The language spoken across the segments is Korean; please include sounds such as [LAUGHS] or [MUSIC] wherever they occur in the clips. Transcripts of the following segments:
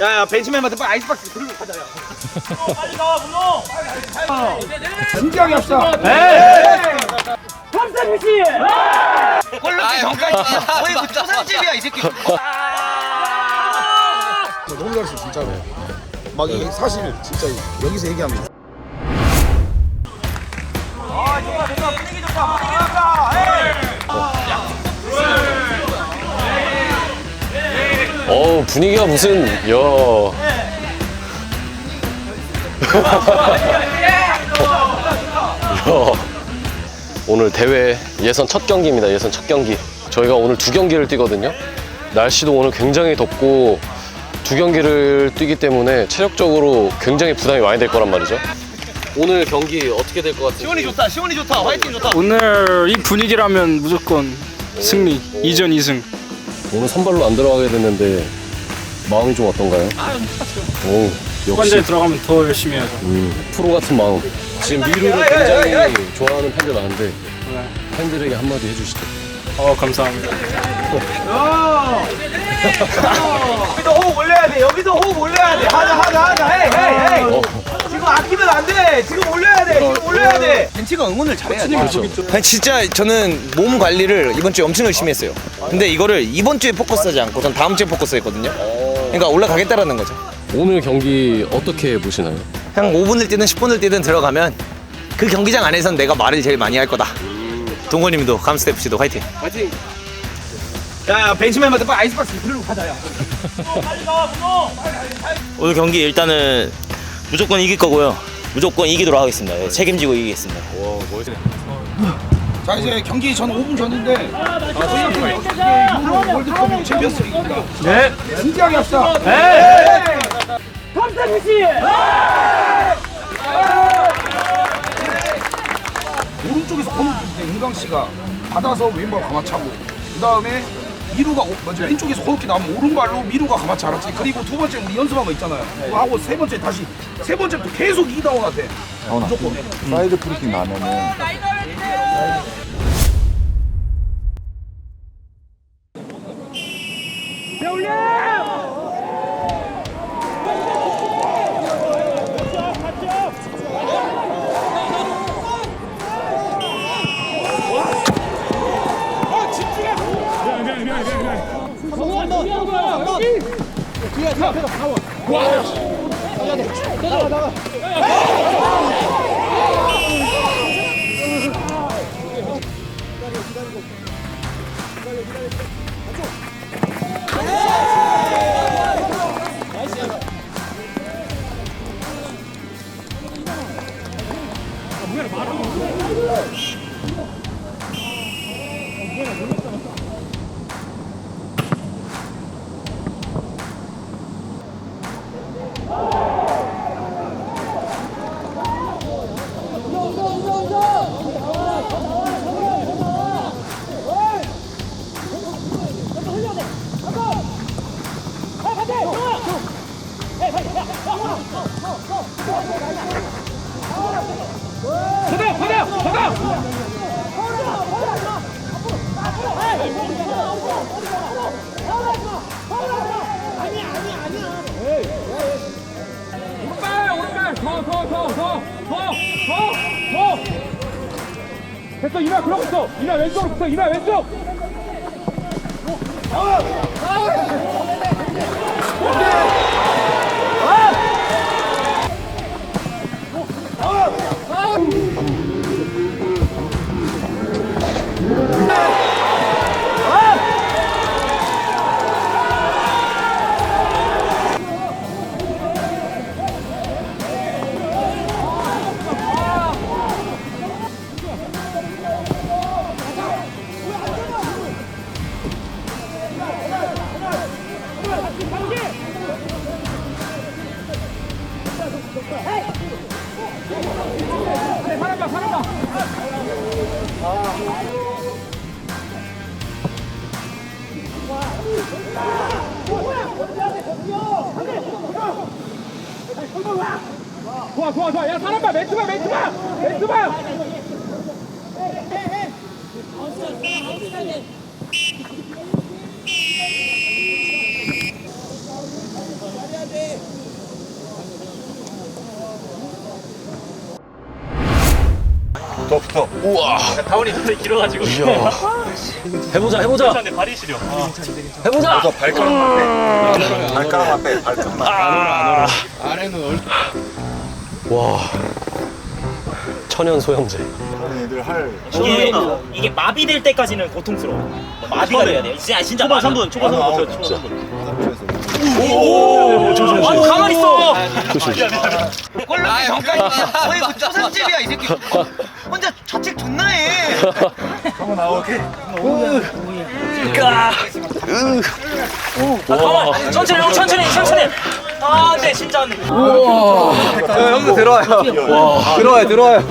야야 벤치맨한테 빨리 아이스박스 들고 가자 야. 진지하게 합시다. 꼴로치 전까지 거의 그 초상집이야 이 새끼. 너무 잘했어 진짜로. 막이 사실 진짜 여기서 얘기하면 분위기가 무슨 야. 야. 오늘 대회 예선 첫 경기입니다. 예선 첫 경기. 저희가 오늘 두 경기를 뛰거든요. 날씨도 오늘 굉장히 덥고 두 경기를 뛰기 때문에 체력적으로 굉장히 부담이 많이 될 거란 말이죠. 오늘 경기 어떻게 될 것 같은지. 시원이 좋다 시원이 좋다 화이팅 좋다 오늘 이 분위기라면 무조건 승리 2전 2승 오늘 선발로 안 들어가게 됐는데 마음이 좀 어떤가요? 오, 후반전에 역시 들어가면 더 열심히 해야죠 음, 프로 같은 마음. 지금 미루를 굉장히 좋아하는 팬들 많은데 팬들에게 한마디 해주시죠. 어 감사합니다 여기도 호흡 올려야 돼 여기도 호흡 올려야 돼 하자 하자 하자 헤이 헤이 헤이 어. 지금 아끼면 안 돼 지금 올려야 돼 지금 올려야 돼 벤치가 응원을 잘해야지 그렇죠. 아니, 진짜 저는 몸 관리를 이번 주에 엄청 열심히 했어요. 근데 이거를 이번 주에 포커스하지 않고 전 다음 주에 포커스했거든요. 그러니까 올라가겠다라는 거죠. 오늘 경기 어떻게 보시나요? 그냥 5분을 뛰든 10분을 뛰든 들어가면 그 경기장 안에선 내가 말을 제일 많이 할 거다. 동건님도 감스테프 씨도 화이팅. 파이팅! 야 벤치맨한테 빨리 아이스박스 들고 가자 야 오늘 경기 일단은 무조건 이길 거고요. 무조건 이기도록 하겠습니다. 예, 책임지고 이기겠습니다. 와, 멋있네. 자 이제 경기 전 5분 전인데 아, 이게 월드컵 챔피언스 리그입니다. 네. 진지하게 합시다. 오른쪽에서 어느 때 은강 씨가 받아서 왼발 가마차고 그 다음에 미루가 오- 먼저 왼쪽에서 호흡기 나오면 오른발로 미루가 가마치 알았지 그리고 두 번째 우리 연습한 거 있잖아요 그거 하고 세 번째 다시 세 번째부터 계속 이다운한테 무조건 사이드 프리킥 나면은 뒤에 앞에서 가워. 와! 나가 나가. Amém. 우와. 다운이 근데 길어가지고. 이야. 해보자, 해보자. 근데 발이 시려. 해보자. 발가락만 빼. 발가락만 빼. 발가락만. 와. 천연 소형제. 애들 할. 이게 이게 마비될 때까지는 고통스러워. 마비가 돼야 돼. 진짜 진짜 초반 3분, 초반 3분, 초반 3분. 오, 가만히 있어. 꼴로 정까지 거의 그 초상집이야 이 새끼. 혼자 좌측 존나 해. 한번 나오게. 아, 가만. 천천히, 형, 천천히, 천천히. 아, 네, 진짜 안 돼. 형도 들어와요. 들어와요 들어와요.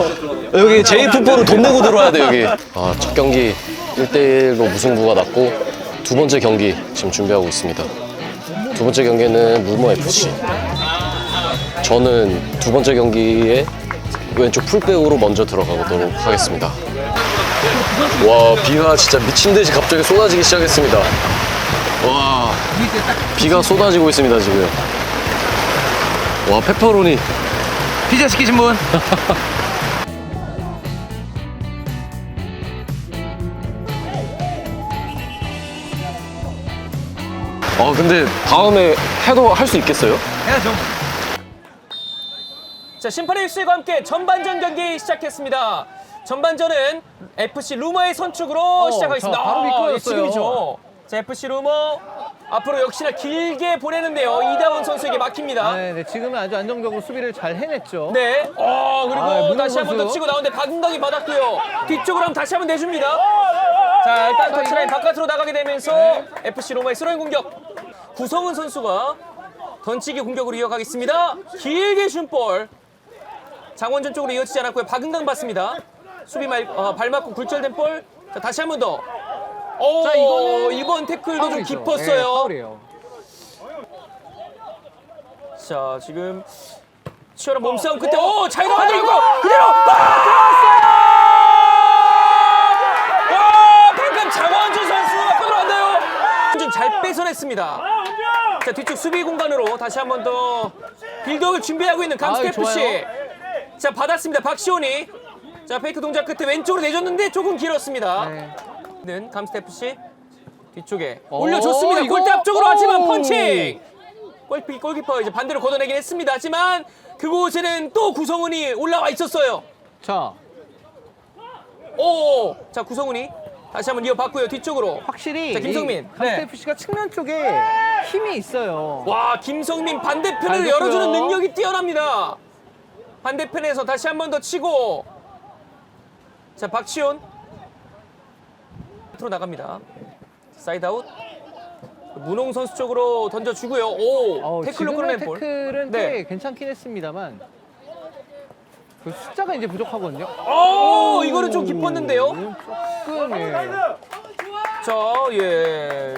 여기 JF4로 돈 내고 들어와야 돼, 여기. 아, 첫 경기 1대1로 무승부가 났고, 두 번째 경기 지금 준비하고 있습니다. 두 번째 경기는 물모 FC. 저는 두 번째 경기에 왼쪽 풀백으로 먼저 들어가도록 하겠습니다. 와, 비가 진짜 미친 듯이 갑자기 쏟아지기 시작했습니다. 와, 비가 쏟아지고 있습니다, 지금. 와, 페퍼로니. 피자 시키신 분. 아, 근데 다음에 해도 할 수 있겠어요? 해야죠. 자, 심판의 휘슬과 함께 전반전 경기 시작했습니다. 전반전은 FC 루머의 선축으로 시작하겠습니다. 자, 바로 아, 미끄러졌어요. 예, 지금이죠. 자, FC 루머 앞으로 역시나 길게 보내는데요. 이다원 선수에게 막힙니다. 네, 네, 지금은 아주 안정적으로 수비를 잘 해냈죠. 네. 어, 그리고 아, 문호 다시 한 번 더 선수. 치고 나오는데 박은강이 받았고요. 뒤쪽으로 한번 다시 한 번 내줍니다. 자, 일단 터치라인 바깥으로 나가게 되면서 FC 로마의 스로잉 공격. 구성은 선수가 던치기 공격으로 이어가겠습니다. 길게 슛볼. 장원준 쪽으로 이어지지 않았고요. 박은강 받습니다. 수비 말, 어, 발 맞고 굴절된 볼. 자, 다시 한 번 더. 오, 자, 이거는 이번 태클도 좀 파울이죠. 깊었어요. 네, 파울이에요. 자, 지금 치열한 몸싸움 끝에 오, 잘 가더라고 그대로 아! 들어왔어요. 와, 방금 장원준 선수 앞으로 들어왔나요? 좀잘 뺏어냈습니다. 자, 뒤쪽 수비 공간으로 다시 한 번 더 빌드업을 준비하고 있는 감스트 아유, FC. 자, 받았습니다. 박시온이. 자, 페이크 동작 끝에 왼쪽으로 내줬는데 조금 길었습니다. 네. 는 감스트 FC 뒤쪽에 오, 올려줬습니다. 이거- 골대 앞쪽으로 하지만 오. 펀칭. 골키 골키퍼 이제 반대로 걷어내긴 했습니다. 하지만 그곳에는 또 구성훈이 올라와 있었어요. 자, 오, 자 구성훈이 다시 한번 이어봤고요 뒤쪽으로. 확실히 자, 김성민. 감스트 네. FC가 측면 쪽에 힘이 있어요. 와 김성민 잘 반대편을. 열어주는 능력이 뛰어납니다. 반대편에서 다시 한 번 더 치고. 자 박시온. 밑으로 나갑니다. 사이드 아웃. 문홍 선수 쪽으로 던져주고요. 오, 어, 태클로 끌어낸 볼. 태클은 네. 꽤 괜찮긴 했습니다만 그 숫자가 이제 부족하거든요. 오, 이거는 좀 깊었는데요. 조금 예. 자, 예.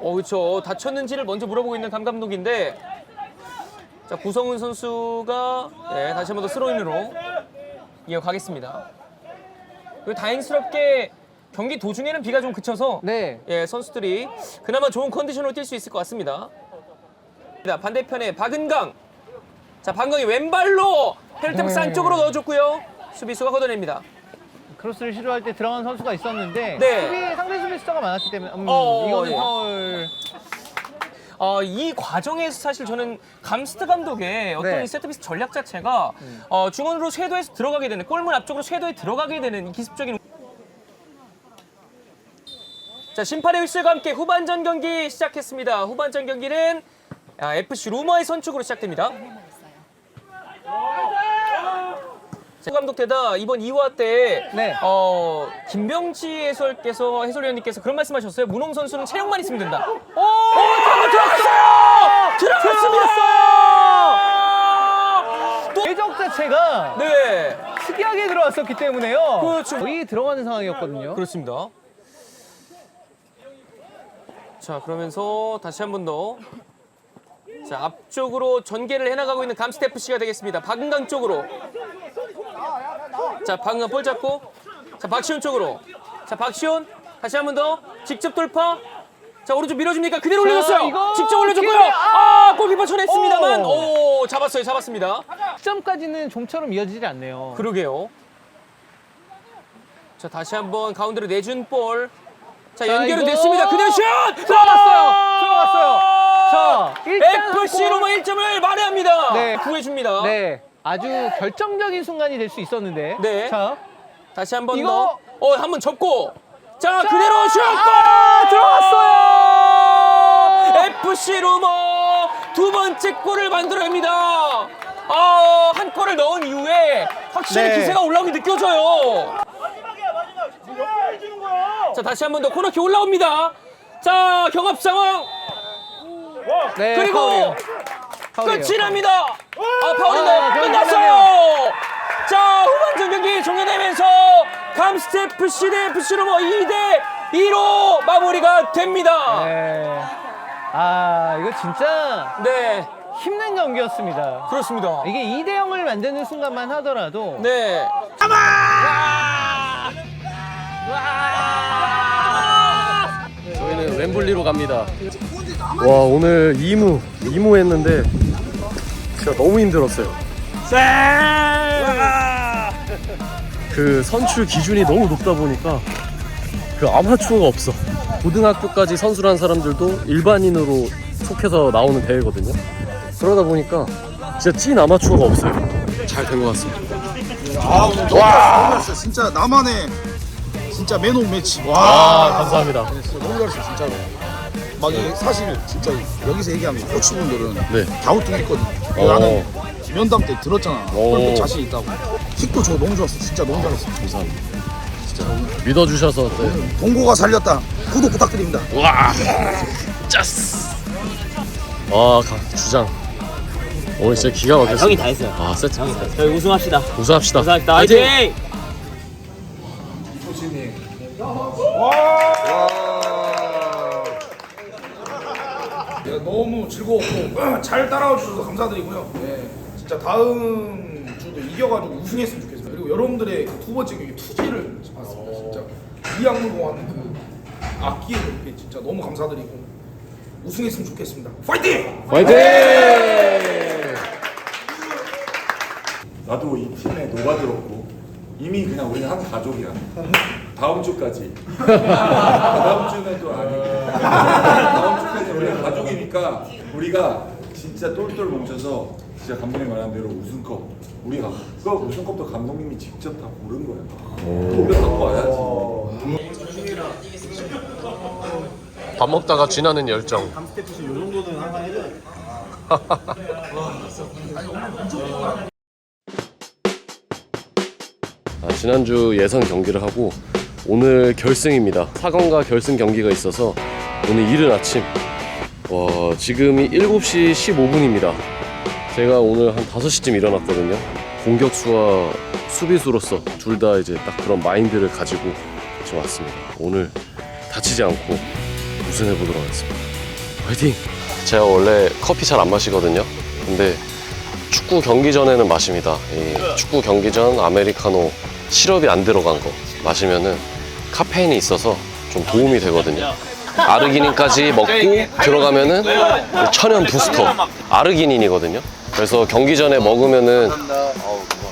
어, 그렇죠. 다쳤는지를 먼저 물어보고 있는 감 감독인데, 자 구성훈 선수가 예, 다시 한 번 더 스로인으로 이어가겠습니다. 그리고 다행스럽게 경기 도중에는 비가 좀 그쳐서 네. 예, 선수들이 그나마 좋은 컨디션으로 뛸 수 있을 것 같습니다. 자, 반대편에 박은강. 자, 박은강이 왼발로 페르테프스 네. 안쪽으로 넣어줬고요. 수비수가 걷어냅니다. 크로스를 시도할 때 들어간 선수가 있었는데 네. 수비 상대 수비 숫자가 많았기 때문에 음, 어, 이거는 예. 파울. 어, 이 과정에서 사실 저는 감스트 감독의 어떤 네. 음. 이 세트피스 전략 자체가 어, 중원으로 쇄도해서 들어가게 되는 골문 앞쪽으로 쇄도에 들어가게 되는 이 기습적인 자 심판의 휘슬과 함께 후반전 경기 시작했습니다. 후반전 경기는 아, FC 루머의 선축으로 시작됩니다. 자, 감독 대다 이번 2화 때 네. 어, 김병지 해설께서 해설위원님께서 그런 말씀하셨어요. 문홍 선수는 체력만 있으면 된다. 오, 오 들어갔어요! 들어갔습니다! 또 궤적 자체가 네, 특이하게 들어왔었기 때문에요. 그렇죠. 거의 들어가는 상황이었거든요. 그렇습니다. 자, 그러면서 다시 한 번 더. 자, 앞쪽으로 전개를 해나가고 있는 감스테프 씨가 되겠습니다. 박은강 쪽으로. 자, 박은강 볼 잡고. 자, 박시훈 쪽으로. 자, 박시훈. 다시 한 번 더. 직접 돌파. 자 오른쪽 밀어줍니까? 그대로 올려줬어요. 이거 직접 올려줬고요. 기회! 아 골키퍼 쳐냈습니다만 오. 오 잡았어요, 잡았습니다. 점까지는 좀처럼 이어지지 않네요. 그러게요. 자 다시 한 번 가운데로 내준 볼. 자 자, 연결은 이거 됐습니다. 그대로 슛 들어갔어요. 들어갔어요. 자, 일단 FC 한 골. 로마 1점을 만회합니다. 네. 구해줍니다. 네, 아주 결정적인 순간이 될 수 있었는데. 네. 자, 다시 한 번 이거- 더. 어, 한 번 접고. 자, 그대로 슛! 아, 골! 들어갔어요. FC 로마 두 번째 골을 만들어냅니다. 아, 한 골을 넣은 이후에 확실히 네. 기세가 올라오게 느껴져요. 자, 다시 한 번 더 코너킥 올라옵니다. 자, 경합 상황 네, 그리고 파울이에요. 파울이에요. 끝이 납니다. 아, 파울인데 아, 경기 끝났어요. 자, 후반전 경기 종료되면서 감스테프 시대 FC 로마 2대 2로 마무리가 됩니다. 네. 아, 이거 진짜 네, 힘든 경기였습니다. 그렇습니다. 이게 2대 0을 만드는 순간만 하더라도 네. 저희는 웸블리로 갑니다. 와 오늘 2무 2무 했는데 진짜 너무 힘들었어요. 그 선출 기준이 너무 높다 보니까 그 아마추어가 없어. 고등학교까지 선수란 사람들도 일반인으로 속해서 나오는 대회거든요. 그러다 보니까 진짜 찐 아마추어가 없어요. 잘 된 것 같습니다. 아 오늘 너무 잘했어 진짜 나만의 진짜 맨홈 매치 와 아 감사합니다. 너무 잘했어 진짜로 막 이게 사실 진짜 여기서 얘기하면 코치분들은 네. 갸우뚱했거든 어. 나는 면담 때 들었잖아 오. 골프 자신 있다고 킥도 저 너무 좋았어 진짜 너무 잘했어 감사합니다. 진짜 믿어주셔서 네. 동고가 살렸다 구독 부탁드립니다 와 짜스 아 가- 주장 오늘 진짜 기가 막혔어 형이 다 했어요. 아 세트 저희 우승합시다. 우승합시다 우승합시다. 화이팅! 너무 즐거웠고 잘 따라와 주셔서 감사드리고요. 네, 진짜 다음 주도 이겨가지고 우승했으면 좋겠어요. 그리고 여러분들의 그두 번째 경기 투지를 봤습니다. 진짜 이악물공하는 그 악기에 이렇게 진짜 너무 감사드리고 우승했으면 좋겠습니다. 파이팅! 나도 이 팀에 녹아들었고 이미 그냥 우리는 한 가족이야. 다음 주까지. [LAUGHS] 다음 주는 또 아니고. [LAUGHS] 다음 우리가 가족이니까 우리가 진짜 똘똘 뭉쳐서 진짜 감독님 말한 대로 우승컵. 우리가 그 우승컵도 감독님이 직접 다 고른 거야. 또 우리가 갖고 와야지. 밥 먹다가 지나는 열정. [LAUGHS] 아, 지난주 예선 경기를 하고 오늘 결승입니다. 4강과 결승 경기가 있어서 오늘 이른 아침 와 지금이 7시 15분입니다 제가 오늘 한 5시쯤 일어났거든요 공격수와 수비수로서 둘 다 이제 딱 그런 마인드를 가지고 지금 왔습니다 오늘 다치지 않고 우승해 보도록 하겠습니다. 화이팅! 제가 원래 커피 잘 안 마시거든요. 근데 축구 경기 전에는 마십니다. 이 축구 경기 전 아메리카노 시럽이 안 들어간 거 마시면은 카페인이 있어서 좀 도움이 되거든요. 아르기닌까지 먹고 들어가면은 천연 부스터 아르기닌이거든요. 그래서 경기 전에 먹으면은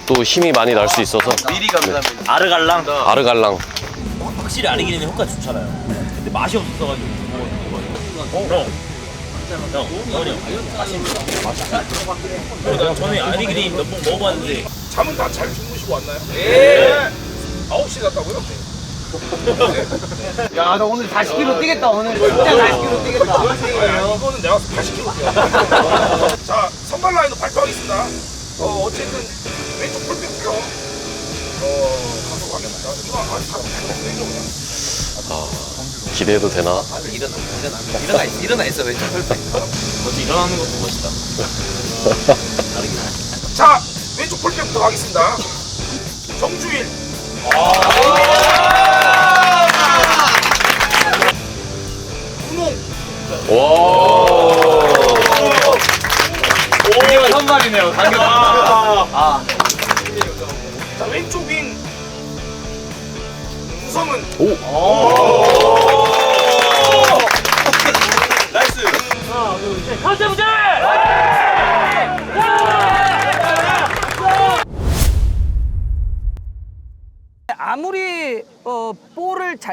또 힘이 많이 날 수 있어서 미리 감사합니다. 아르갈랑. 아르갈랑 확실히 아르기닌이 효과 좋잖아요. 근데 맛이 없어가지고. 어? 형. 형, 형. 맛있습니다. 맛있어. 나 전에 아르기닌 몇번 먹어봤는데 잠은 다 잘 주무시고 왔나요? 네. 9시 갔다고요? [LAUGHS] 야, 나 오늘 40kg 뛰겠다, 오늘. 진짜 40kg 뛰겠다. 이거는 내가 80kg 뛰어. [LAUGHS] 자, 선발 라인도 발표하겠습니다. 어, 어쨌든 왼쪽 볼펜 펴. 어, 가서 가겠습니다. 이거 아니, 다 왼쪽 그냥. 기대해도 되나? 일어나, 일어나. 일어나, 있- 일어나 있어, 왼쪽 혈팩. 어제 일어나는 것도 멋있다. 자, 왼쪽 볼펜부터 가겠습니다. 정주일. 구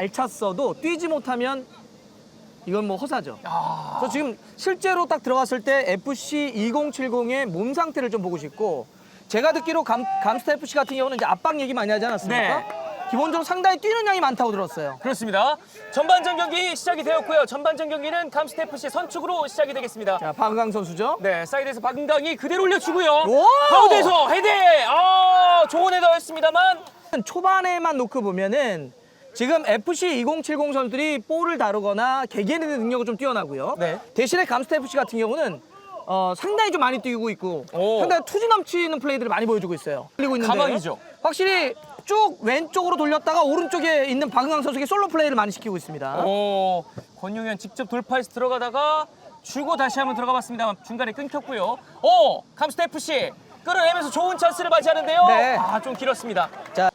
잘 찼어도 뛰지 못하면 이건 뭐 허사죠. 저 지금 실제로 딱 들어갔을 때 FC 2070의 몸 상태를 좀 보고 싶고 제가 듣기로 감, 감스타 FC 같은 경우는 이제 압박 얘기 많이 하지 않았습니까? 네. 기본적으로 상당히 뛰는 양이 많다고 들었어요. 그렇습니다. 전반전 경기 시작이 되었고요. 전반전 경기는 감스테프 씨 선축으로 시작이 되겠습니다. 자, 박은강 선수죠. 네, 사이드에서 박은강이 그대로 올려주고요. 오! 가운데서 헤드! 아, 좋은 헤더였습니다만 초반에만 놓고 보면은 지금 FC 2070 선수들이 볼을 다루거나 개개인의 능력은 좀 뛰어나고요. 네. 대신에 감스타 FC 같은 경우는 어, 상당히 좀 많이 뛰고 있고 오. 상당히 투지 넘치는 플레이들을 많이 보여주고 있어요. 흘리고 있는데 가망이죠. 확실히 쭉 왼쪽으로 돌렸다가 오른쪽에 있는 박은강 선수에게 솔로 플레이를 많이 시키고 있습니다. 오, 권용현 직접 돌파해서 들어가다가 주고 다시 한번 들어가 봤습니다만 중간에 끊겼고요. 오, 감스테프 씨 끌어내면서 좋은 찬스를 맞이하는데요. 네. 아, 좀 길었습니다. 자.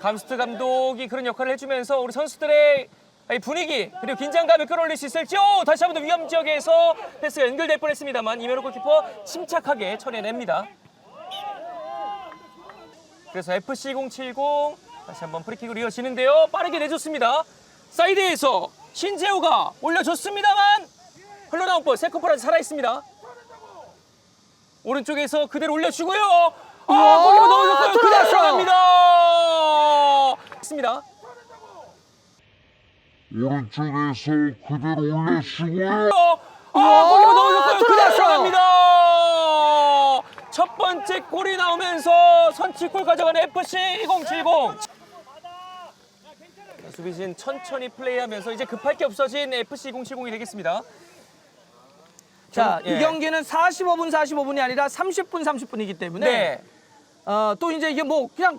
감스트 감독이 그런 역할을 해주면서 우리 선수들의 이 분위기 그리고 긴장감을 끌어올릴 수 있을지 오, 다시 한 번 더 위험 지역에서 패스가 연결될 뻔했습니다만 이면호 골키퍼 침착하게 처리해냅니다. 그래서 FC070 다시 한번 프리킥으로 이어지는데요. 빠르게 내줬습니다. 사이드에서 신재호가 올려줬습니다만 흘러나온 볼 세컨볼까지 살아있습니다. 오른쪽에서 그대로 올려주고요. 아, 골키퍼 넣어줬고요. 그대로 들어갔어요. 들어갑니다. 있습니다. 오른쪽에서 그대로 올려주고요. 아, 골키퍼 넣어줬고요. 그대로 들어갔어요. 들어갑니다. 첫 번째 골이 나오면서 선취골 가져가는 FC 2070. 수비진 천천히 플레이하면서 이제 급할 게 없어진 FC 2070이 되겠습니다. 자, 예. 이 경기는 45분 45분이 아니라 30분 30분이기 때문에 네. 어, 또 이제 이게 뭐 그냥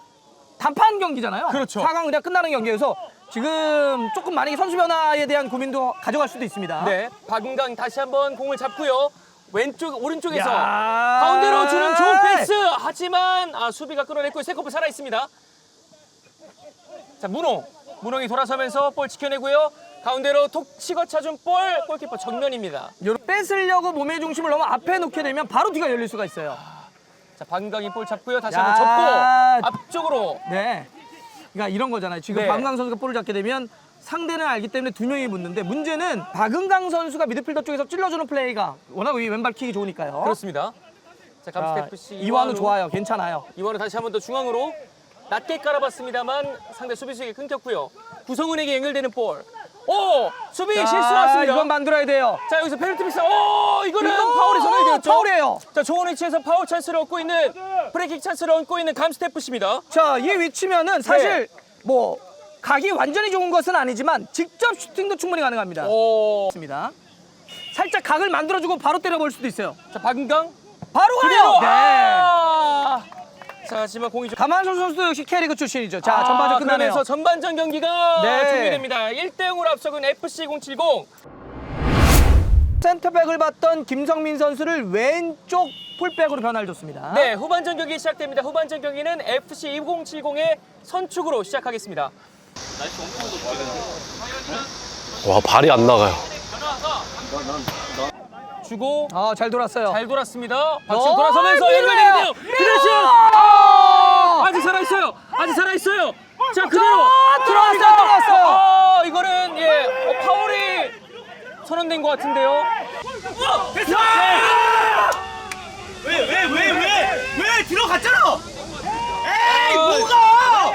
단판 경기잖아요. 그렇죠. 4강 그냥 끝나는 경기여서 지금 조금 만약에 선수 변화에 대한 고민도 가져갈 수도 있습니다. 네, 박은강 다시 한번 공을 잡고요. 왼쪽 오른쪽에서 야. 가운데로 주는 좋은 패스. 하지만 아, 수비가 끌어냈고 세컨볼 살아 있습니다. 자, 문홍. 문홍이 돌아서면서 볼 지켜내고요. 가운데로 톡 치고 찾은 볼 골키퍼 정면입니다. 요런 뺏으려고 몸의 중심을 너무 앞에 놓게 되면 바로 뒤가 열릴 수가 있어요. 자, 박은강이 볼 잡고요. 다시 야. 한번 접고 앞쪽으로 네. 그러니까 이런 거잖아요. 지금 네. 박은강 선수가 볼을 잡게 되면 상대는 알기 때문에 두 명이 붙는데 문제는 박은강 선수가 미드필더 쪽에서 찔러주는 플레이가 워낙 이 왼발 킥이 좋으니까요. 그렇습니다. 자, 자, 감스트 FC 이완우 좋아요. 괜찮아요. 이완우 다시 한번 더 중앙으로 낮게 깔아봤습니다만 상대 수비수에게 끊겼고요. 구성은에게 연결되는 볼. 오! 수비 자, 실수했습니다. 이건 만들어야 돼요. 자 여기서 페널티 미스. 오 이거는 이거 파울이 선언이 되었죠. 파울이에요. 자 좋은 위치에서 파울 찬스를 얻고 있는 프리킥 찬스를 얻고 있는 감스테프입니다. 자, 이 위치면은 사실 네. 뭐 각이 완전히 좋은 것은 아니지만 직접 슈팅도 충분히 가능합니다. 오. 있습니다. 살짝 각을 만들어주고 바로 때려볼 수도 있어요. 자 박은강 바로 그대로. 가요. 네. 아. 자 하지만 공이 좀. 가만선 선수도 역시 캐리그 출신이죠. 자, 아, 전반전 끝나네요. 그러면서 전반전 경기가 네. 종료됩니다. 1대 0으로 앞서는 FC 070. 센터백을 봤던 김성민 선수를 왼쪽 풀백으로 변화를 줬습니다. 네 후반전 경기 시작됩니다. 후반전 경기는 FC 2070의 선축으로 시작하겠습니다. 와 발이 안 나가요. 주고 아, 잘 돌았어요. 잘 돌았습니다. 박지훈 어, 돌아서면서! 연결되는데요. 그대시 아! 아직 살아 있어요. 아직 살아 있어요. 자 그대로 들어왔어요, 들어왔어요. 아 이거는 예 어, 파울이 선언된 것 같은데요. 됐어. 왜왜 왜 왜 들어갔잖아. 에이 어. 뭐가?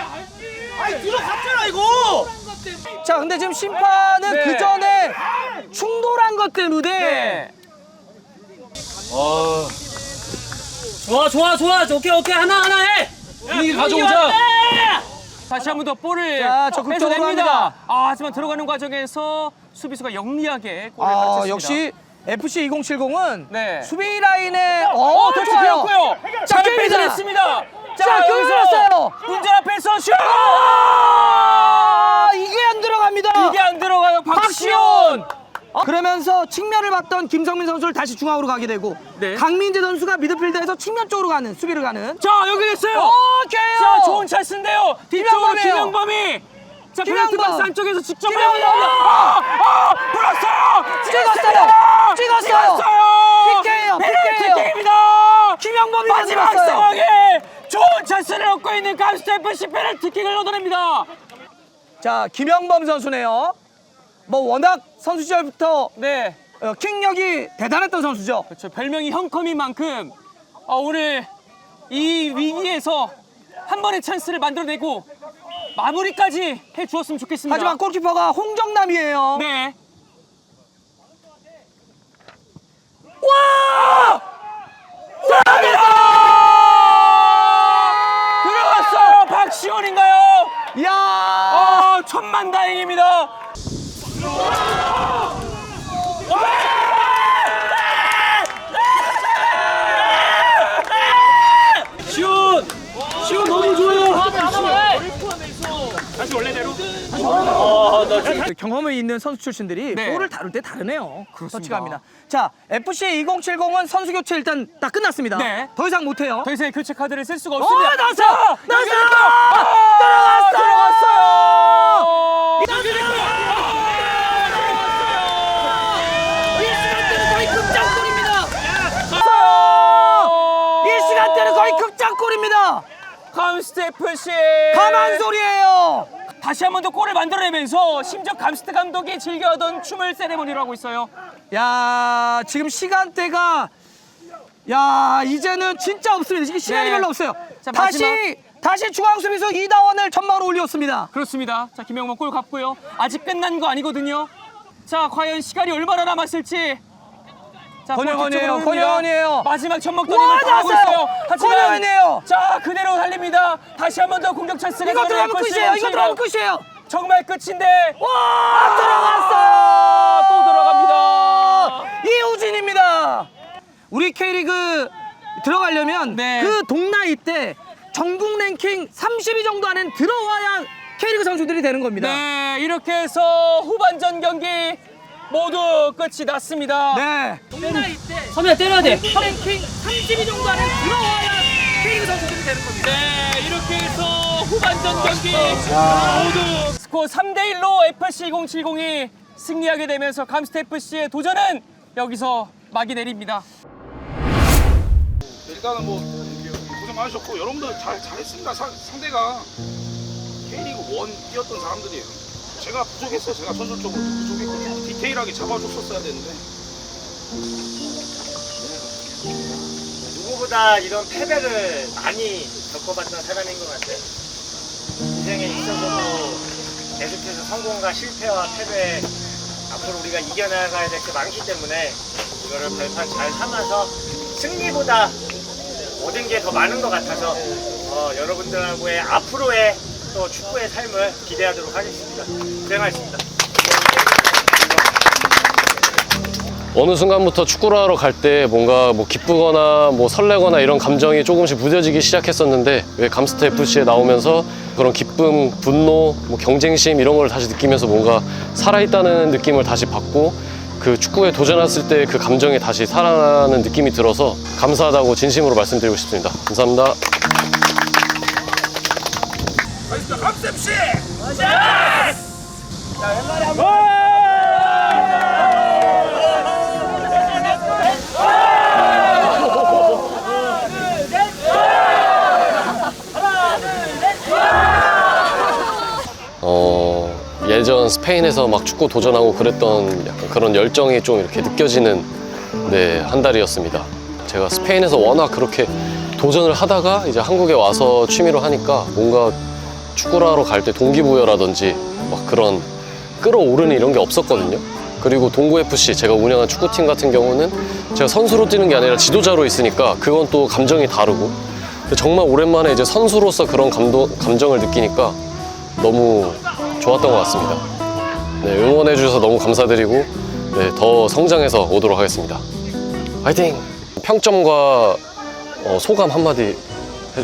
아니 들어갔잖아 이거. 자, 근데 지금 심판은 네. 그 전에 충돌한 것 때문에 네. 좋아 좋아 좋아 오케이 오케이 하나 하나 해 분위기 가져오자. 다시 한 번 더 볼을 자, 적극적으로 뺏어냅니다. 합니다. 아 하지만 들어가는 과정에서 수비수가 영리하게 골을 아, 가르쳤습니다. 역시 FC 2070은 네. 수비 라인에 어, 어, 터치 좋아요. 되었고요. 잘 깁니다. 빼져냈습니다. 자, 끊어졌어요. 문제 앞에서 슛! 아, 이게 안 들어갑니다. 이게 안 들어가요, 박시온. 어, 어? 그러면서 측면을 봤던 김성민 선수를 다시 중앙으로 가게 되고 네. 강민재 선수가 미드필더에서 측면 쪽으로 가는 수비를 가는 자 여기 있어요. 오케이. 자 좋은 찬스인데요. 뒤쪽으로 김영범이에요. 범위 자 김영범. 페널티 박스 안쪽에서 직접 김영범. 아, 아, 불었어요. 찍었어요. 찍었어요. 찍었어요. PK예요. 페널티 PK예요. 킥입니다. 김영범이 마지막 만들었어요. 상황에 좋은 찬스를 얻고 있는 감스테프 시 페널티킥을 얻어냅니다. 자 김영범 선수네요. 뭐 워낙 선수 시절부터 네. 어, 킥력이 대단했던 선수죠. 그렇죠. 별명이 형컴인 만큼 어, 오늘 이 위기에서 한 번의 찬스를 만들어내고 마무리까지 해 주었으면 좋겠습니다. 하지만 골키퍼가 홍정남이에요. 네. 와! 들어갔어요. 박시원인가요? 야! 어, 천만 다행입니다. 경험이 있는 선수 출신들이 네. 볼을 다룰 때 다르네요. 터치감이나. 자, FC 2070은 선수 교체 일단 다 끝났습니다. 네. 더 이상 못 해요. 더 이상 교체 카드를 쓸 수가 어, 없습니다. 나왔어! 자, 나왔어! 또- 아, 들어갔어요! 들어갔어요. 거의 극장골입니다. 이 시간대는 거의 극장골입니다. 씨. 가만 소리예요. 다시 한 번 더 골을 만들어내면서 심지어 감스트 감독이 즐겨하던 춤을 세레모니로 하고 있어요. 야, 지금 시간대가 야, 이제는 진짜 없습니다. 지금 시간이 네. 별로 없어요. 자, 다시 마지막. 다시 중앙 수비수 이다원을 전방으로 올렸습니다. 그렇습니다. 자, 김영범 골 갔고요. 아직 끝난 거 아니거든요. 자, 과연 시간이 얼마나 남았을지. 자, 권영원이에요, 골. 권영원이에요. 마지막 전목 와, 더림을 하고 나왔어요. 있어요. 하지만 권영원이에요. 자, 그대로 달립니다. 다시 한 번 더 공격 찬스가 이거 들어가면 끝이에요. 이거. 들어가면 끝이에요. 정말 끝인데. 와, 들어갔어요. 또 들어갑니다. 이우진입니다. 우리 K리그 들어가려면 네. 그 동나이 때 전국 랭킹 30위 정도 안에 들어와야 K리그 선수들이 되는 겁니다. 네, 이렇게 해서 후반전 경기 모두 끝이 났습니다. 네. 선배 때려야 돼. 랭킹 30위 정도 안에 들어와야 K리그 선수들이 되는 겁니다. 네, 이렇게 해서 후반전 경기 모두 스코어 3대 1로 FC 2070이 승리하게 되면서 감스트 FC의 도전은 여기서 막이 내립니다. 일단은 뭐 고생 많으셨고 여러분들 잘 잘했습니다. 사- 상대가 K리그 1 뛰었던 사람들이에요. 제가 부족했어요. 제가 전술적으로 부족했고 좀 디테일하게 잡아줬었어야 되는데 누구보다 이런 패배를 많이 겪어봤던 사람인 것 같아요. 인생에 있어서도 계속해서 성공과 실패와 패배 앞으로 우리가 이겨나가야 될 게 많기 때문에 이거를 발판 잘 삼아서 승리보다 모든 게 더 많은 것 같아서 어, 여러분들하고의 앞으로의 또 축구의 삶을 기대하도록 하겠습니다. 고생하셨습니다. 어느 순간부터 축구를 하러 갈 때 뭔가 뭐 기쁘거나 뭐 설레거나 이런 감정이 조금씩 무뎌지기 시작했었는데 왜 감스트 FC에 나오면서 그런 기쁨, 분노, 뭐 경쟁심 이런 걸 다시 느끼면서 뭔가 살아있다는 느낌을 다시 받고 그 축구에 도전했을 때 그 감정이 다시 살아나는 느낌이 들어서 감사하다고 진심으로 말씀드리고 싶습니다. 감사합니다. 감쌤씨 어, 예전 스페인에서 막 축구 도전하고 그랬던 약간 그런 열정이 좀 이렇게 느껴지는 네, 한 달이었습니다. 제가 스페인에서 워낙 그렇게 도전을 하다가 이제 한국에 와서 취미로 하니까 뭔가 축구를 하러 갈 때 동기부여라든지 막 그런 끌어오르는 이런 게 없었거든요. 그리고 동구FC 제가 운영한 축구팀 같은 경우는 제가 선수로 뛰는 게 아니라 지도자로 있으니까 그건 또 감정이 다르고 정말 오랜만에 이제 선수로서 그런 감동, 감정을 느끼니까 너무 좋았던 것 같습니다. 네, 응원해 주셔서 너무 감사드리고 네, 더 성장해서 오도록 하겠습니다. 화이팅! 평점과 어, 소감 한마디 해-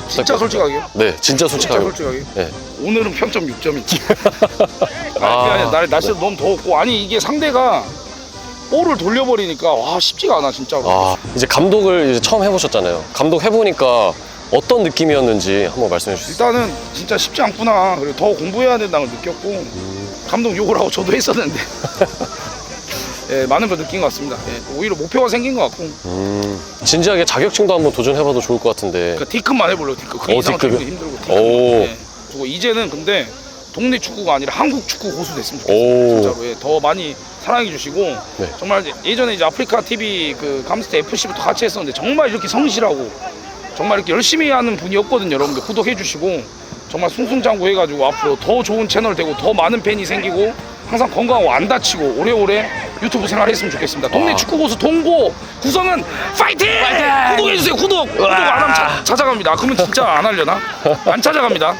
진짜. 솔직하게요. 네, 진짜 진짜 솔직하게. 솔직하게. 네. 오늘은 평점 6점이지. [LAUGHS] 아, 아, 날 날씨도 너무 더웠고 아니 이게 상대가 볼을 돌려버리니까 와 쉽지가 않아 진짜로. 아, 이제 감독을 이제 처음 해보셨잖아요. 감독 해보니까 어떤 느낌이었는지 한번 말씀해 주세요. 일단은 진짜 쉽지 않구나. 그리고 더 공부해야 된다는 걸 느꼈고 감독 욕을 하고 저도 했었는데 [LAUGHS] 예, 많은 걸 느낀 것 같습니다. 예, 오히려 목표가 생긴 것 같고 음, 진지하게 자격증도 한번 도전해봐도 좋을 것 같은데. 그 D급만 해보려고 D급. 그 어, 이상 D급이요? 주기도 힘들고 오. D급. 예. 그리고 이제는 근데 동네 축구가 아니라 한국 축구 고수 됐으면 좋겠어요. 오. 진짜로 예, 더 많이 사랑해 주시고 네. 정말 예전에 이제 아프리카 TV 그 감스트 FC부터 같이 했었는데 정말 이렇게 성실하고 정말 이렇게 열심히 하는 분이었거든요. 여러분들 구독해 주시고 정말 승승장구 해가지고 앞으로 더 좋은 채널 되고 더 많은 팬이 생기고 항상 건강하고 안 다치고 오래오래 유튜브 생활했으면 좋겠습니다. 동네 와. 축구 고수 동고 구성은 파이팅! 구독해 주세요. 구독. 구독 안 하면 자- 찾아갑니다. 그러면 진짜 안 하려나? 안 찾아갑니다.